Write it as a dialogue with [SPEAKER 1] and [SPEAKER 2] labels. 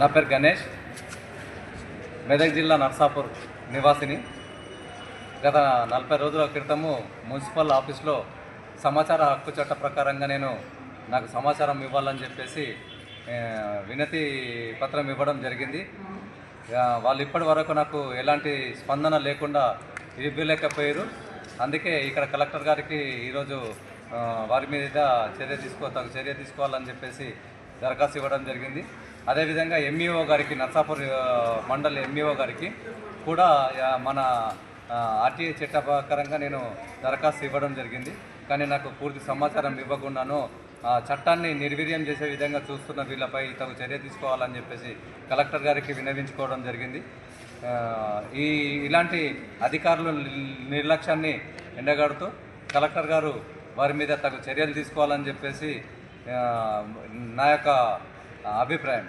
[SPEAKER 1] నా పేరు గణేష్. మెదక్ జిల్లా నర్సాపూర్ నివాసిని. గత నలభై రోజుల క్రితము మున్సిపల్ ఆఫీస్లో సమాచార హక్కు చట్ట ప్రకారంగా నేను నాకు సమాచారం ఇవ్వాలని చెప్పేసి వినతి పత్రం ఇవ్వడం జరిగింది. వాళ్ళు ఇప్పటి వరకు నాకు ఎలాంటి స్పందన లేకుండా ఇవ్వలేకపోయారు. అందుకే ఇక్కడ కలెక్టర్ గారికి ఈరోజు వారి మీద చర్య తీసుకో తగు చర్య తీసుకోవాలని చెప్పేసి దరఖాస్తు ఇవ్వడం జరిగింది. అదేవిధంగా ఎంఈఓ గారికి నర్సాపూర్ మండల్ ఎంఈఓ గారికి కూడా మన ఆర్టీఏ చట్ట ప్రకారంగా నేను దరఖాస్తు ఇవ్వడం జరిగింది. కానీ నాకు పూర్తి సమాచారం ఇవ్వకుండాను ఆ చట్టాన్ని నిర్వీర్యం చేసే విధంగా చూస్తున్న వీళ్ళపై తగు చర్య తీసుకోవాలని చెప్పేసి కలెక్టర్ గారికి వినవించుకోవడం జరిగింది. ఈ ఇలాంటి అధికారుల నిర్లక్ష్యాన్ని ఎండగడుతూ కలెక్టర్ గారు వారి మీద తగు చర్యలు తీసుకోవాలని చెప్పేసి నా యొక్క అభిప్రాయం